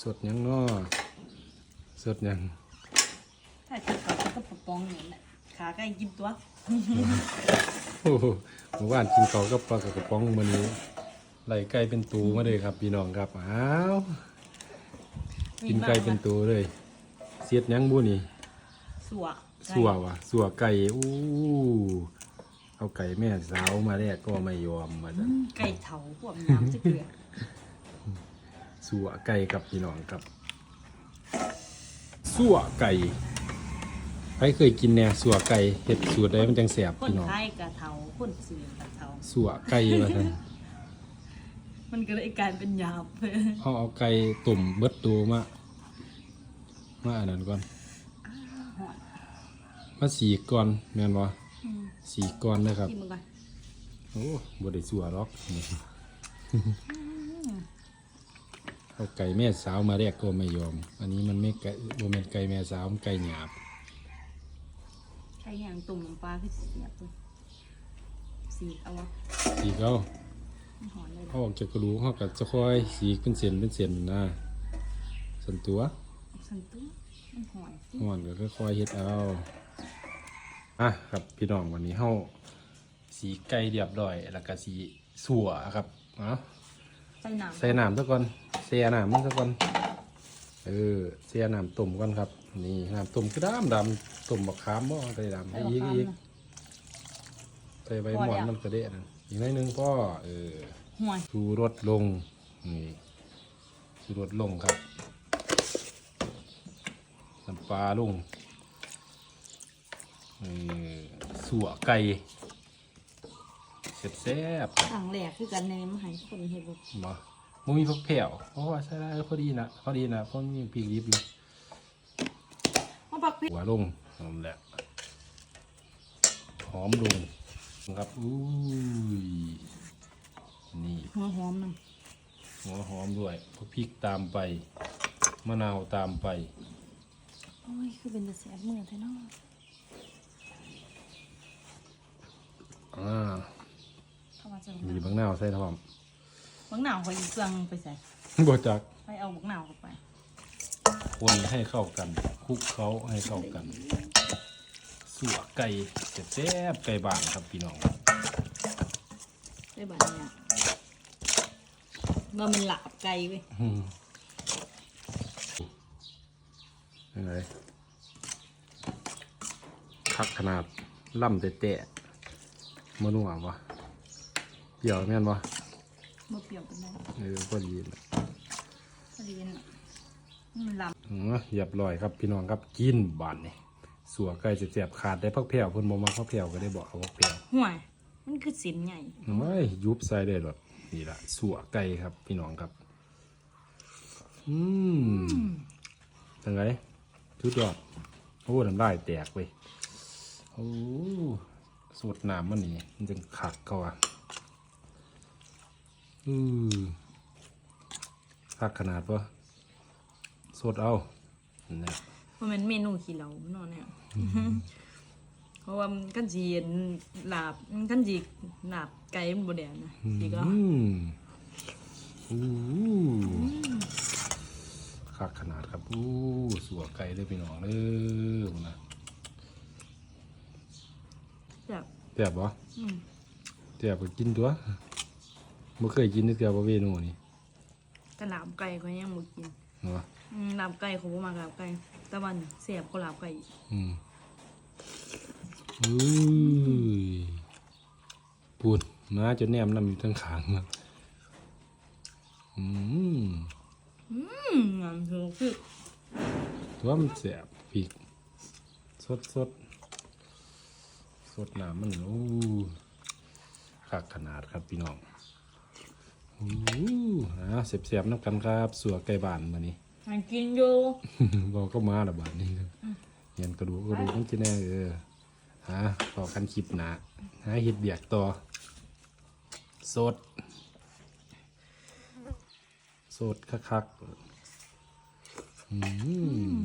สดหยังเนาะสดหยังถ้ากินกับก็ปะปองนี่แหละขาใกล้กินตัวโอ้โหเมื่อวานกินเขาวกับปลากระป๋องมันนี้ไหลไก่เป็นตูมาเลยครับพี่น้องครับอ้าวกินไก่เป็นตูเลย เสียดหยังบุนี่สัวสัววะสัวไก่อู้เอาไก่แม่สาวมาแรกก็ไม่ยอมมาอืจ้ะมไก่เถาพวกน้ำจะเกลือ สัวไก่กับพี่น้องครับสัวไก่ใครเคยกินแน่สัวไก่เห็ดสูตรได้มันจังแสบคนพี่น้องไทยกะเถาคนสื่อกะเถาสัวไก่มาท่นมันก็เลยกลายเป็นหยาบเอาเอาไก่ตุ่มเบิดตัวมามาอันนั้นก่อนหอนมาสีกก่อนแม่นบ่อืมสีกก่อนนะครับกินมันก่อนโอ้บ่ได้สัวหรอกนี่ เอาไก่แม่สาวมาแรกก็ไม่ยอม อันนี้มันไม่ไก่บ่แม่นไก่แม่สาวมันไก่หยาบใช้อย่างตุ่มน้ำปลาคือเสียบเลยสีเอาวะสีเขามันหอนเลยเอาออกจากกระดูกเขาก็จะค่อยสีเป็นเส้นเป็นเส้นนะส่วนตัวสันตุ้มันหอนสิห่อนก็ค่อยๆเฮ็ดเอาอะครับพี่น้องวันนี้เฮาสีไก่เรียบร้อย แล้วก็สีสัวครับเอาใส่น้ำใส่น้ำซะก่อน เสียน้ำมันซะก่อนเออเสียน้ำต้มก่อนครับ นี่น้ำต้มก็ดำดำต้มบักขามบ่ใส่ดำใส่ให้มะอีกขามอีกนะใส่ใบหมอนมันกระเดะนั่นอีกหน้อยหนึงพ่อเออห่วยชูรสลงนี่ชูรสลงครับน้ำปลาลงนี่สัวไก่เสร็จแซ่บครั้งแรกคือกันในมหาคนเห็ดบุมา มันมีผักแผ่วเพราะว่าใช้ได้พอดีนะพอดีนะเพราะมีพริกดิบอยู่มาปักพริกหัวลงนั่นแหละหอมลงครับอุ้ยนี่หัวหอมนึงหัวหอมด้วยพริกตามไปมะนาวตามไปโอ้ยคือเป็นแต่แสบมือแท้เนาะอ่าเข้ามาเจอมีบางนาวใส่ทอม บักหนาวคอยอีกเครื่องไปใส่บจักไปเอาบักหนาวเข้าไป คนให้เข้ากันคลุกเขาให้เข้ากันสัวไก่แซ่บๆไก่บ้านครับพี่น้องได้บัดเนี่ยว่ามันหลาบไก่เว้ยอืมยังไงคักขนาดล่ำแต่แตะมะนัววะเปรี้ยวแม่นวะ บ่เปรี้ยวกันได้เออพอดีนะพอดีน่ะมันหลาบอืมเรียบร้อยครับพี่น้องครับกินบานนี่สัวไก่เสียบๆขาดได้พักแผ่วเพิ่นบ่มาพักแผ่วก็ได้บอกเอาพักแผ่วห่วย มันคือสินใหญ่ไม่ยุบใส่ได้หรอกนี่ละสัวไก่ครับ พี่น้องครับ อืมยังไงชุดยอดโอ้น้ำลายแตกเว้ยโอ้สูตรน้ำมันนี่มันจึงขักเขาอะ อือขักขนาดปะสดเอาเนี่ยเพราะมันเมนูขี้เหลาเนาะเนี่ยเพราะว่ามันกันจีนหลาบมันกันจีหลาบไก่มันบ่แดงนะสิก็อืมอู้คักขนาดครับอู้สัวไก่เลยพี่น้องเด้อพุ่นนะแบบแซ่บบ่อืมแซ่บก็กินตัว บ่เคยกินนึกแต่ว่าเมนูนี้แต่หลาบไก่ก็ยังบ่กินเนาะอืมหลาบไก่เขาบ่มักหลาบไก่แต่วันเสียบก็หลาบไก่อีกอืมอุ้ยพูดมาจนแนมน้ำอยู่ทั้งขางมาอืมอืมงามคือคือตัวมันแซ่บพริกสดสดสดน้ำมันโอ้คักขนาดครับพี่น้องโอ้อะเสียบๆน้ำกันครับสัวไก่บ้านมานี่มันกินอยู่บอกก็มาละบาทนี้เห็นกระดูกกระดูกมันจะแน่เออฮะต่อกันคลิปหนาหาเห็ดเบียกต่อสดสดคักๆอืม